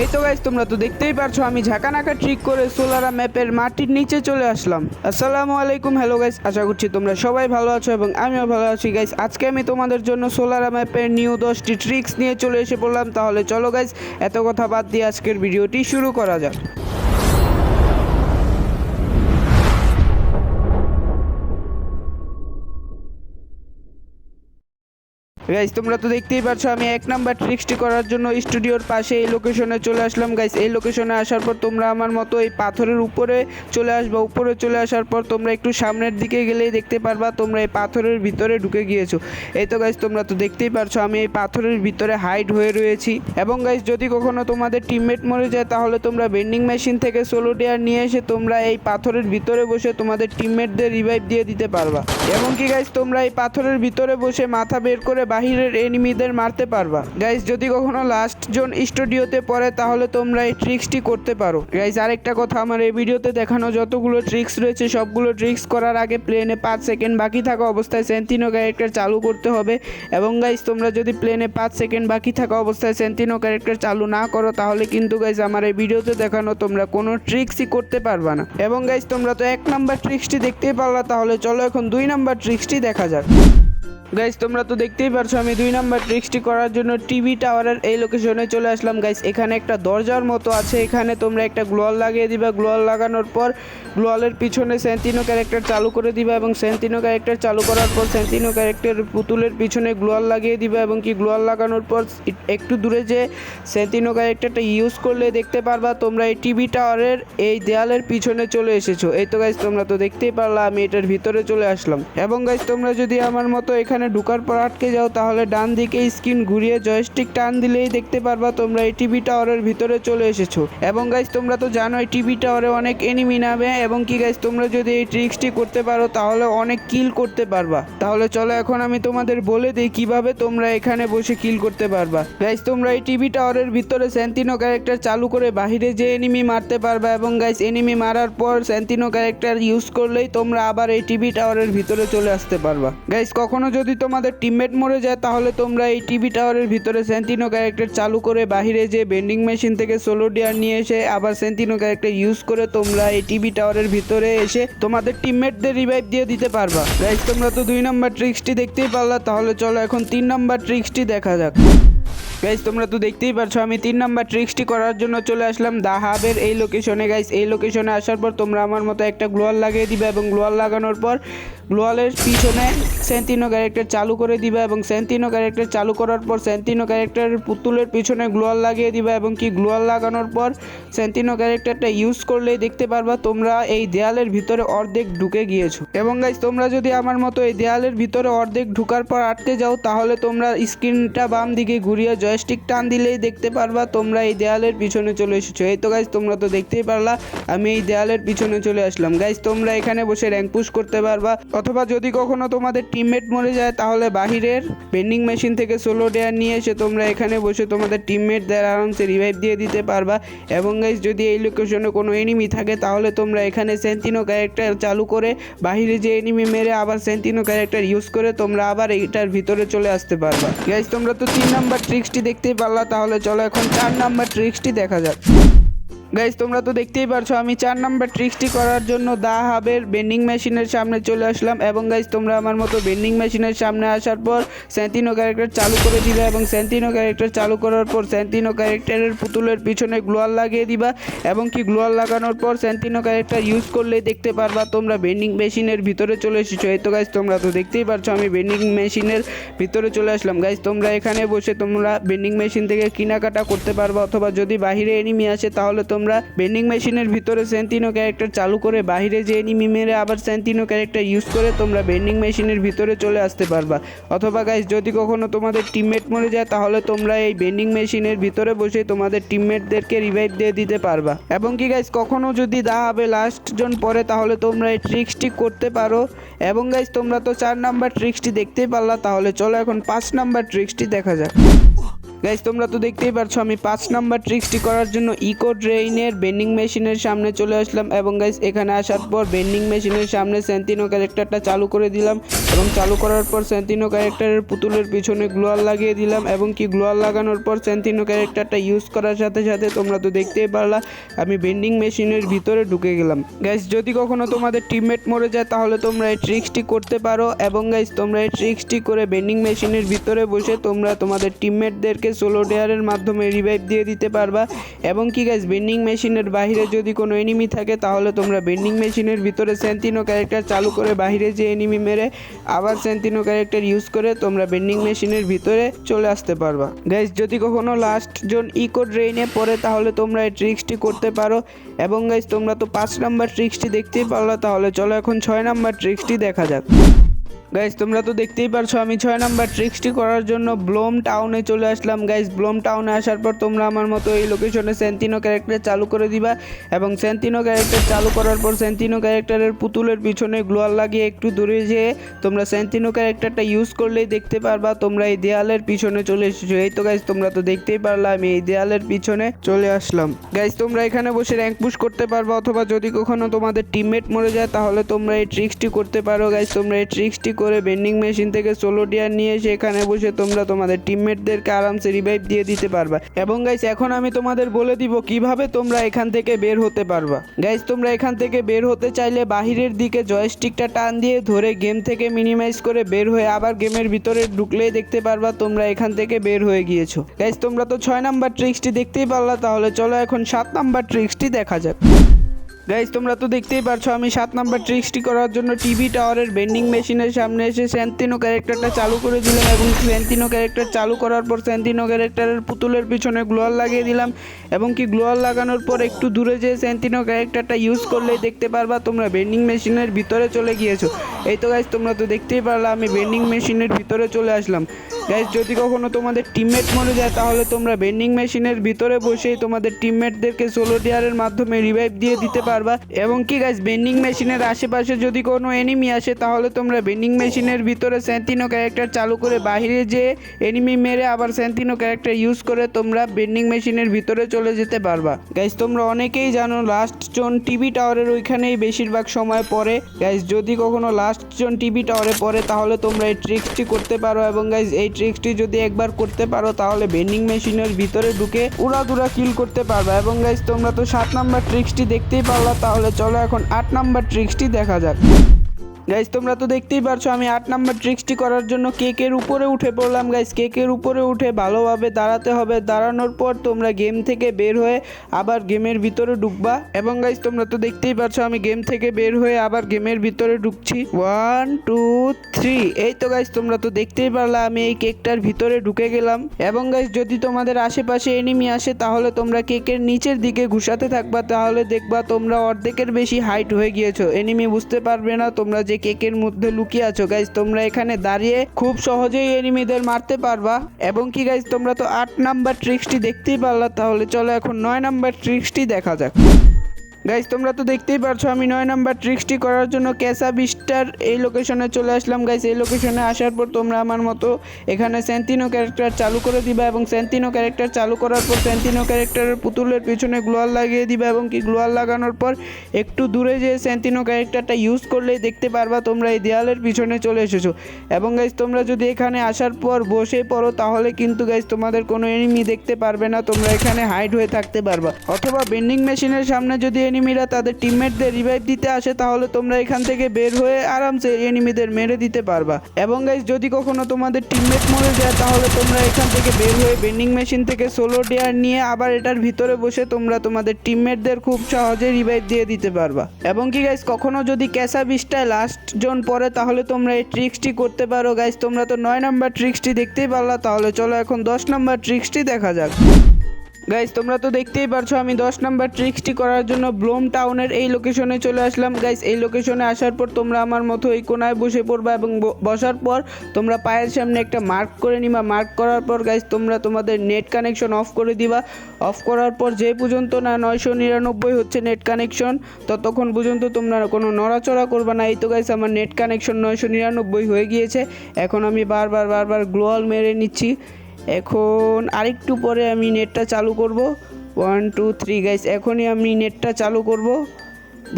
এই তো গাইজ তোমরা তো দেখতেই পারছ, আমি ঝাঁকানাকা ট্রিক করে সোলারা ম্যাপের মাটির নিচে চলে আসলাম। আসসালামু আলাইকুম হ্যালো গাইজ আশা করছি তোমরা সবাই ভালো আছো এবং আমিও ভালো আছি গাইজ আজকে আমি তোমাদের জন্য সোলারা ম্যাপের নিউ দশটি ট্রিক্স নিয়ে চলে এসে পড়লাম। তাহলে চলো গাইজ এত কথা বাদ দিয়ে আজকের ভিডিওটি শুরু করা যাক। গাইজ তোমরা তো দেখতেই পাচ্ছ আমি এক নাম্বার ট্রিক্সটি করার জন্য স্টুডিওর পাশে এই লোকেশনে চলে আসলাম। গাইজ এই লোকেশনে আসার পর তোমরা আমার মতো এই পাথরের উপরে চলে আসবা, উপরে চলে আসার পর তোমরা একটু সামনের দিকে গেলেই দেখতে পারবা তোমরা এই পাথরের ভিতরে ঢুকে গিয়েছো। এই তো গাইজ তোমরা তো দেখতেই পারছ, আমি এই পাথরের ভিতরে হাইড হয়ে রয়েছি। এবং গাইজ যদি কখনো তোমাদের টিমমেট মরে যায়, তাহলে তোমরা বেন্ডিং মেশিন থেকে সোলো ডেয়ার নিয়ে এসে তোমরা এই পাথরের ভিতরে বসে তোমাদের টিমমেটদের রিভাইভ দিয়ে দিতে পারবা। এবং কি গাইজ তোমরা এই পাথরের ভিতরে বসে মাথা বের করে বাহিরের এনিমিদের মারতে পারবা। গাইজ যদি কখনো লাস্ট জন স্টুডিওতে পড়ে, তাহলে তোমরা এই ট্রিক্সটি করতে পারো। গাইজ আরেকটা কথা, আমার এই ভিডিওতে দেখানো যতগুলো ট্রিক্স রয়েছে, সবগুলো ট্রিক্স করার আগে প্লেনে পাঁচ সেকেন্ড বাকি থাকা অবস্থায় সেন্টিনো ক্যারেক্টার চালু করতে হবে। এবং গাইজ তোমরা যদি প্লেনে পাঁচ সেকেন্ড বাকি থাকা অবস্থায় সেন্টিনো ক্যারেক্টার চালু না করো, তাহলে কিন্তু গাইজ আমার এই ভিডিওতে দেখানো তোমরা কোনো ট্রিক্সই করতে পারবা না। এবং গাইজ তোমরা তো এক নাম্বার ট্রিক্সটি দেখতেই পারলা, তাহলে চলো এখন দুই নাম্বার ট্রিক্সটি দেখা যাক। গাইস তোমরা তো দেখতেই পারছ, আমি দুই নাম্বার ট্রিক্সটি করার জন্য টিভি টাওয়ারের এই লোকেশনে চলে আসলাম। গাইস এখানে একটা দরজার মতো আছে, এখানে তোমরা একটা গ্লোয়াল লাগিয়ে দিবা। গ্লোয়াল লাগানোর পর গ্লোয়ালের পিছনে সেন্টিনো ক্যারেক্টার চালু করে দিবা এবং সেন্টিনো ক্যারেক্টার চালু করার পর সেন্টিনো ক্যারেক্টার পুতুলের পিছনে গ্লোয়াল লাগিয়ে দিবা এবং কি গ্লোয়াল লাগানোর পর একটু দূরে যে সেন্টিনো ক্যারেক্টারটা ইউজ করলে দেখতে পারবা, তোমরা এই টিভি টাওয়ারের এই দেয়ালের পিছনে চলে এসেছ। এই তো গাইস তোমরা তো দেখতেই পারলা, আমি এটার ভিতরে চলে আসলাম। এবং গাইস তোমরা যদি আমার মতো এখানে ঢুকার পর আটকে যাও, তাহলে ডান দিকে স্ক্রিন ঘুরিয়ে জয়স্টিক টান দিলেই দেখতে পারবা তোমরা এই টিভি টাওয়ারের ভিতরে চলে এসেছ। এবং গাইস তোমরা তো জানো এই টিভি টাওয়ারে অনেক এনিমি নামে, এবং কি গাইস তোমরা যদি এই ট্রিক্সটি করতে পারো, তাহলে অনেক কিল করতে পারবা। তাহলে চলো এখন আমি তোমাদের বলে দিই কীভাবে তোমরা এখানে বসে কিল করতে পারবা। গাইস তোমরা এই টিভি টাওয়ারের ভিতরে স্যান্তিনো ক্যারেক্টার চালু করে বাহিরে যে এনিমি মারতে পারবা, এবং গাইস এনিমি মারার পর স্যান্তিনো ক্যারেক্টার ইউজ করলেই তোমরা আবার এই টিভি টাওয়ারের ভিতরে চলে আসতে পারবা। গাইস কখনো যদি তোমাদের টিমমেট মরে যায়, তাহলে তোমরা এই টিভি টাওয়ারের ভিতরে সেন্টিনো ক্যারেক্টার চালু করে বাহিরে যে বেন্ডিং মেশিন থেকে সোলো ডিয়ার নিয়ে এসে আবার সেন্টিনো ক্যারেক্টার ইউজ করে তোমরা এই টিভি টাওয়ারের ভিতরে এসে তোমাদের টিমমেটদের রিভাইভ দিয়ে দিতে পারবা। তোমরা তো দুই নম্বর ট্রিক্সটি দেখতেই পারলা, তাহলে চলো এখন তিন নম্বর ট্রিক্সটি দেখা যাক। গাইজ তোমরা তো দেখতেই পারছ, আমি তিন নাম্বার ট্রিক্সটি করার জন্য চলে আসলাম দা হাবের এই লোকেশনে গাইজ এই লোকেশনে আসার পর তোমরা আমার মতো একটা গ্লোয়াল লাগিয়ে দিবে এবং গ্লোয়াল লাগানোর পর গ্লোয়ালের পিছনে সেন্টিনো ক্যারেক্টার চালু করে দিবে এবং সেন্টিনো ক্যারেক্টার চালু করার পর সেন্টিনো ক্যারেক্টারের পুতুলের পিছনে গ্লোয়াল লাগিয়ে দিবে এবং কি গ্লোয়াল লাগানোর পর সেন্টিনো ক্যারেক্টারটা ইউজ করলেই দেখতে পারবা তোমরা এই দেয়ালের ভিতরে অর্ধেক ঢুকে গিয়েছো। এবং গাইজ তোমরা যদি আমার মতো এই দেয়ালের ভিতরে অর্ধেক ঢুকার পর আটকে যাও, তাহলে তোমরা স্ক্রিনটা বাম দিকে ঘুরিয়ে জয়স্টিক টান দিলেই দেখতে পারবা তোমরা এই দেয়ালের পিছনে চলে এসেছ। এই তো গাইজ তোমরা তো দেখতেই পারলা, আমি এই দেয়ালের পিছনে চলে আসলাম। গাইজ তোমরা এখানে বসে র্যাঙ্ক পুশ করতে পারবা, অথবা যদি কখনো তোমাদের টিমমেট মরে যায়, তাহলে বাহিরের বেন্ডিং মেশিন থেকে সোলো ডেয়ার নিয়ে এসে তোমরা এখানে বসে তোমাদের টিমমেটদের আরামসে রিভাইভ দিয়ে দিতে পারবা। এবং গাইজ যদি এই লোকেশনে কোনো এনিমি থাকে, তাহলে তোমরা এখানে সেন্টিনো ক্যারেক্টার চালু করে, বাহিরে যে এনিমি মেরে আবার সেন্টিনো ক্যারেক্টার ইউজ করে তোমরা আবার এইটার ভিতরে চলে আসতে পারবা। গাইজ তোমরা তো তিন নাম্বার ট্রিক্সটি দেখতেই পারলা তাহলে চলো এখন চার নাম্বার ট্রিক্সটি দেখা যাক। গাইজ তোমরা তো দেখতেই পারছ, আমি চার নাম্বার ট্রিক্সটি করার জন্য দা হাবের বেন্ডিং মেশিনের সামনে চলে আসলাম এবং গাইজ তোমরা আমার মতো বেন্ডিং মেশিনের সামনে আসার পর সেন্টিনো ক্যারেক্টার চালু করে দিবা এবং সেন্টিনো ক্যারেক্টার চালু করার পর সেন্টিনো ক্যারেক্টারের পুতুলের পিছনে গ্লোয়াল লাগিয়ে দিবা এবং কি গ্লোয়াল লাগানোর পর সেন্টিনো ক্যারেক্টার ইউজ করলেই দেখতে পারবা তোমরা বেন্ডিং মেশিনের ভিতরে চলে এসেছ। এই তো গাইজ তোমরা তো দেখতেই পারছ, আমি বেন্ডিং মেশিনের ভিতরে চলে আসলাম। গাইজ তোমরা এখানে বসে তোমরা বেন্ডিং মেশিন থেকে কেনাকাটা করতে পারবা অথবা যদি বাহিরে এনিমি আসে তাহলে তোমরা বেন্ডিং মেশিনের ভিতরে সেন্টিনো ক্যারেক্টার চালু করে বাহিরে যে এনিমি মেরে আবার সেন্টিনো ক্যারেক্টার ইউজ করে তোমরা বেন্ডিং মেশিনের ভিতরে চলে আসতে পারবা। অথবা গাইজ যদি কখনো তোমাদের টিমমেট মরে যায়, তাহলে তোমরা এই বেন্ডিং মেশিনের ভিতরে বসে তোমাদের টিমমেটদেরকে রিভাইভ দিয়ে দিতে পারবা। এবং কি গাইজ কখনো যদি দা হবে লাস্ট জন পরে, তাহলে তোমরা এই ট্রিক্সটি করতে পারো। এবং গাইজ তোমরা তো চার নাম্বার ট্রিক্সটি দেখতেই পারলা, তাহলে চলো এখন পাঁচ নাম্বার ট্রিক্সটি দেখা যাক। গাইজ তোমরা তো দেখতেই পারছ, আমি পাঁচ নাম্বার ট্রিক্সটি করার জন্য ইকো ড্রেইনের বেন্ডিং মেশিনের সামনে চলে আসলাম এবং গাইজ এখানে আসার পর বেন্ডিং মেশিনের সামনে সেন্টিনো ক্যারেক্টারটা চালু করে দিলাম এবং চালু করার পর সেন্টিনো ক্যারেক্টারের পুতুলের পিছনে গ্লোয়াল লাগিয়ে দিলাম এবং কি গ্লোয়াল লাগানোর পর সেন্টিনো ক্যারেক্টারটা ইউজ করার সাথে সাথে তোমরা তো দেখতেই পারলা, আমি বেন্ডিং মেশিনের ভিতরে ঢুকে গেলাম। গাইজ যদি কখনো তোমাদের টিমমেট মরে যায়, তাহলে তোমরা এই ট্রিক্সটি করতে পারো এবং গাইজ তোমরা এই ট্রিক্সটি করে বেন্ডিং মেশিনের ভিতরে বসে তোমরা তোমাদের টিমমেটদেরকে সোলো ডেয়ারের মাধ্যমে রিভাইভ দিয়ে দিতে পারবা। এবং কি গাইজ বেন্ডিং মেশিনের বাইরে যদি কোনো এনিমি থাকে, তাহলে তোমরা বেন্ডিং মেশিনের ভিতরে সেন্টিনো ক্যারেক্টার চালু করে বাইরে যে এনিমি মেরে আবার সেন্টিনো ক্যারেক্টার ইউজ করে তোমরা বেন্ডিং মেশিনের ভিতরে চলে আসতে পারবা। গাইজ যদি কখনো লাস্ট জন ইকো ড্রেইনে পড়ে, তাহলে তোমরা এই ট্রিক্সটি করতে পারো। এবং গাইজ তোমরা তো পাঁচ নাম্বার ট্রিক্সটি দেখতেই পারলা, তাহলে চলো এখন ছয় নাম্বার ট্রিক্সটি দেখা যাক। গাইজ তোমরা তো দেখতেই পারছ, আমি ছয় নাম্বার ট্রিক্সটি করার জন্য ব্লোম টাউনে চলে আসলাম। গাইজ ব্লোম টাউনে আসার পর তোমরা আমার মতো এই লোকেশনে সেন্টিনো ক্যারেক্টার চালু করে দিবা এবং সেন্টিনো ক্যারেক্টার চালু করার পর সেন্টিনো ক্যারেক্টারের পুতুলের পিছনে গ্লোয়াল লাগিয়ে একটু দূরে যেয়ে তোমরা সেন্টিনো ক্যারেক্টারটা ইউজ করলেই দেখতে পারবা, তোমরা এই দেয়ালের পিছনে চলে এসেছ। এই তো গাইজ তোমরা তো দেখতেই পারলা, আমি এই দেয়ালের পিছনে চলে আসলাম। গাইজ তোমরা এখানে বসে র্যাঙ্ক পুশ করতে পারবা, অথবা যদি কখনো তোমাদের টিমমেট মরে যায়, তাহলে তোমরা এই ট্রিক্সটি করতে পারো। গাইজ তোমরা এই ট্রিক্সটি করে বেন্ডিং মেশিন থেকে সোলো ডিয়ার নিয়ে এসে এখানে বসে তোমরা তোমাদের টিমমেটদেরকে আরামসে রিভাইভ দিয়ে দিতে পারবা। এবং গাইস এখন আমি তোমাদের বলে দিব কীভাবে তোমরা এখান থেকে বের হতে পারবা। গাইস তোমরা এখান থেকে বের হতে চাইলে বাহিরের দিকে জয়স্টিকটা টান দিয়ে ধরে গেম থেকে মিনিমাইজ করে বের হয়ে আবার গেমের ভিতরে ঢুকলেই দেখতে পারবা তোমরা এখান থেকে বের হয়ে গিয়েছো। গাইস তোমরা তো ছয় নাম্বার ট্রিক্সটি দেখতেই পারলা, তাহলে চলো এখন সাত নাম্বার ট্রিক্সটি দেখা যাক। গাইজ তোমরা তো দেখতেই পারছ, আমি সাত নাম্বার ট্রিক্সটি করার জন্য টিভি টাওয়ারের বেন্ডিং মেশিনের সামনে এসে স্যান্তিনো ক্যারেক্টারটা চালু করে দিলাম এবং স্যান্তিনো ক্যারেক্টার চালু করার পর স্যান্তিনো ক্যারেক্টারের পুতুলের পিছনে গ্লোয়াল লাগিয়ে দিলাম এবং কি গ্লোয়াল লাগানোর পর একটু দূরে যেয়ে স্যান্তিনো ক্যারেক্টারটা ইউজ করলেই দেখতে পারবা তোমরা বেন্ডিং মেশিনের ভিতরে চলে গিয়েছো। এই তো গাইজ তোমরা তো দেখতেই পারলা, আমি বেন্ডিং মেশিনের ভিতরে চলে আসলাম। গাইজ যদি কখনো তোমাদের টিমমেট মরে যায়, তাহলে তোমরা বেন্ডিং মেশিনের ভিতরে বসেই তোমাদের টিমমেটদেরকে সোলো ডিয়ারের মাধ্যমে রিভাইভ দিয়ে দিতে পারবা। এবং কি গাইজ বেন্ডিং মেশিনের আশেপাশে যদি কোনো এনিমি আসে, তাহলে তোমরা বেন্ডিং মেশিনের ভিতরে স্যান্তিনো ক্যারেক্টার চালু করে বাইরে যে এনিমি মেরে আবার স্যান্তিনো ক্যারেক্টার ইউজ করে তোমরা বেন্ডিং মেশিনের ভিতরে চলে যেতে পারবা। গাইজ তোমরা অনেকেই জানো লাস্ট জন টিভি টাওয়ারের ওইখানেই বেশিরভাগ সময় পরে গাইজ যদি কখনো লাস্ট জন টিভি টাওয়ারে পড়ে, তাহলে তোমরা এই ট্রিক্সটি করতে পারো এবং গাইজ এই ট্রিক্সটি যদি একবার করতে পারো, তাহলে বেন্ডিং মেশিনের ভিতরে ঢুকে উড়াদুরা কিল করতে পারবে। এবং গাইজ তোমরা তো সাত নাম্বার ট্রিক্সটি দেখতেই পারলা তাহলে চলো এখন আট নাম্বার ট্রিক্সটি দেখা যাক। গাইজ তোমরা তো দেখতেই পারছ, আমি আট নাম্বার ট্রিক্সটি করার জন্য কেকের উপরে উঠে পড়লাম। গাইজ কেকের উপরে উঠে ভালোভাবে দাঁড়াতে হবে। দাঁড়ানোর পর তোমরা গেম থেকে বের হয়ে আবার গেমের ভিতরে ঢুকবা। এবং গাইজ তোমরা তো দেখতেই পারছ, আমি গেম থেকে বের হয়ে আবার গেমের ভিতরে ঢুকছি। ওয়ান টু থ্রি এই তো গাইজ তোমরা তো দেখতেই পারলা, আমি এই কেকটার ভিতরে ঢুকে গেলাম। এবং গাইজ যদি তোমাদের আশেপাশে এনিমি আসে, তাহলে তোমরা কেকের নিচের দিকে ঘুষাতে থাকবা, তাহলে দেখবা তোমরা অর্ধেকের বেশি হাইট হয়ে গিয়েছো। এনিমি বুঝতে পারবে না, তোমরা যে কেকের মধ্যে লুকিয়ে আছো। গাইজ তোমরা এখানে দাঁড়িয়ে খুব সহজেই এনিমিদের মারতে পারবা। এবং কি গাইজ তোমরা তো আট নাম্বার ট্রিক্সটি দেখতেই পারলা। তাহলে চলো এখন নয় নাম্বার ট্রিক্সটি দেখা যাক। গাইজ তোমরা তো দেখতেই পারছ, আমি নয় নাম্বার ট্রিক্সটি করার জন্য ক্যাসা বিস্টার এই লোকেশনে চলে আসলাম। গাইজ এই লোকেশনে আসার পর তোমরা আমার মতো এখানে স্যান্তিনো ক্যারেক্টার চালু করে দিবা এবং স্যান্তিনো ক্যারেক্টার চালু করার পর স্যান্তিনো ক্যারেক্টারের পুতুলের পিছনে গ্লোয়াল লাগিয়ে দিবা এবং কি গ্লোয়াল লাগানোর পর একটু দূরে যে স্যান্তিনো ক্যারেক্টারটা ইউজ করলেই দেখতে পারবা তোমরা এই দেয়ালের পিছনে চলে এসেছ। এবং গাইজ তোমরা যদি এখানে আসার পর বসে পড়ো, তাহলে কিন্তু গাইজ তোমাদের কোনো এনিমি দেখতে পারবে না, তোমরা এখানে হাইড হয়ে থাকতে পারবা। অথবা বেন্ডিং মেশিনের সামনে যদি এনিমিরা তাদের টিমমেটদের রিভাইভ দিতে আসে, তাহলে তোমরা এখান থেকে বের হয়ে আরামসে এনিমিদের মেরে দিতে পারবা। এবং গাইজ যদি কখনো তোমাদের টিমমেট মরে যায়, তাহলে তোমরা এখান থেকে বের হয়ে বেন্ডিং মেশিন থেকে সোলো ডেয়ার নিয়ে আবার এটার ভিতরে বসে তোমরা তোমাদের টিমমেটদের খুব সহজে রিভাইভ দিয়ে দিতে পারবা। এবং কি গাইজ কখনো যদি ক্যাসা বিশটায় লাস্ট জন পরে তাহলে তোমরা এই ট্রিক্সটি করতে পারো। গাইজ তোমরা তো নয় নাম্বার ট্রিক্সটি দেখতেই পারলা, তাহলে চলো এখন দশ নাম্বার ট্রিক্সটি দেখা যাক। গাইজ তোমরা তো দেখতেই পারছ, আমি দশ নাম্বার ট্রিক্সটি করার জন্য ব্লোম টাউনের এই লোকেশনে চলে আসলাম। গাইজ এই লোকেশনে আসার পর তোমরা আমার মতো এই কোনায় বসে পড়বা এবং বসার পর তোমরা পায়ের সামনে একটা মার্ক করে নিবা। মার্ক করার পর গাইজ তোমরা তোমাদের নেট কানেকশন অফ করে দিবা। অফ করার পর যে পর্যন্ত না নয়শো নিরানব্বই হচ্ছে নেট কানেকশন ততক্ষণ পর্যন্ত তোমরা কোনো নড়াচড়া করবে না। এই তো গাইজ আমার নেট কানেকশন নয়শো নিরানব্বই হয়ে গিয়েছে। এখন আমি বারবার বারবার গ্লোয়াল মেরে নিচ্ছি। এখন আরেকটু পরে আমি নেটটা চালু করব। ওয়ান টু থ্রি গাইস এখনই আমি নেটটা চালু করব।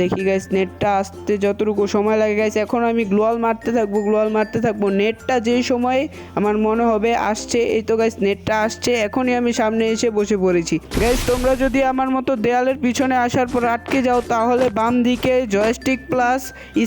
দেখি গাইস নেটটা আসতে যতটুকু সময় লাগে গাইস এখন আমি গ্লোয়াল মারতে থাকব গ্লোয়াল মারতে থাকব। নেটটা যেই সময় আমার মনে হবে আসছে, এই তো গাইস নেটটা আসছে, এখনই আমি সামনে এসে বসে পড়েছি। গাইস তোমরা যদি আমার মতো দেয়ালের পিছনে আসার পর আটকে যাও, তাহলে বাম দিকে জয়স্টিক প্লাস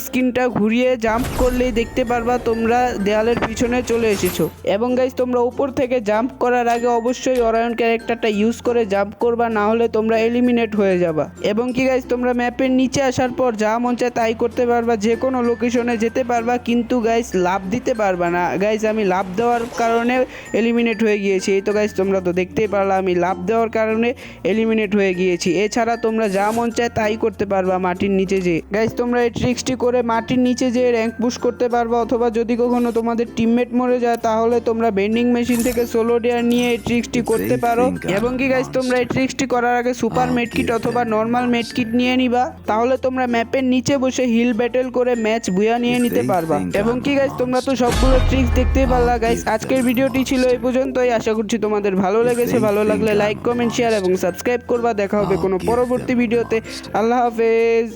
স্ক্রিনটা ঘুরিয়ে জাম্প করলেই দেখতে পারবা তোমরা দেয়ালের পিছনে চলে এসেছ। এবং গাইস তোমরা উপর থেকে জাম্প করার আগে অবশ্যই অরায়ন ক্যারেক্টারটা ইউজ করে জাম্প করবা না হলে তোমরা এলিমিনেট হয়ে যাবা। এবং কি গাইস তোমরা ম্যাপের নিচে আসার পর যা মন চায় তাই করতে পারবা যে কোনো লোকেশনে যেতে পারবা কিন্তু গাইস লাভ দিতে পারবা না। গাইস আমি লাভ দেওয়ার কারণে এলিমিনেট হয়ে গিয়েছি। এই তো গাইস তোমরা তো দেখতেই পারলা আমি লাভ দেওয়ার কারণে এলিমিনেট হয়ে গিয়েছি। এছাড়া তোমরা যা মন চায় তাই করতে পারবা মাটির নিচে যে গাইস তোমরা এই ট্রিক্সটি করে মাটির নিচে যে র্যাঙ্ক পুশ করতে পারবা অথবা যদি কখনো তোমাদের টিমমেট মরে যায় তাহলে তোমরা বেন্ডিং মেশিন থেকে সোলো ডেয়ার নিয়ে এই ট্রিক্সটি করতে পারো। এবং কি গাইস তোমরা এই ট্রিক্সটি করার আগে সুপার মেডকিট অথবা নর্মাল মেডকিট নিয়ে নিবা। তাহলে তোমরা ম্যাপের নিচে বসে হিল ব্যাটেল করে ম্যাচ বুয়া নিয়ে নিতে পারবা। এবং কি গাইস তোমরা তো সবগুলো ট্রিক্স দেখতেই পারলা গাইস আজকের ভিডিওটি ছিল এই পর্যন্তই। আশা করছি তোমাদের ভালো লেগেছে। ভালো লাগলে লাইক কমেন্ট শেয়ার এবং সাবস্ক্রাইব করবা। দেখা হবে কোনো পরবর্তী ভিডিওতে আল্লাহ হাফেজ।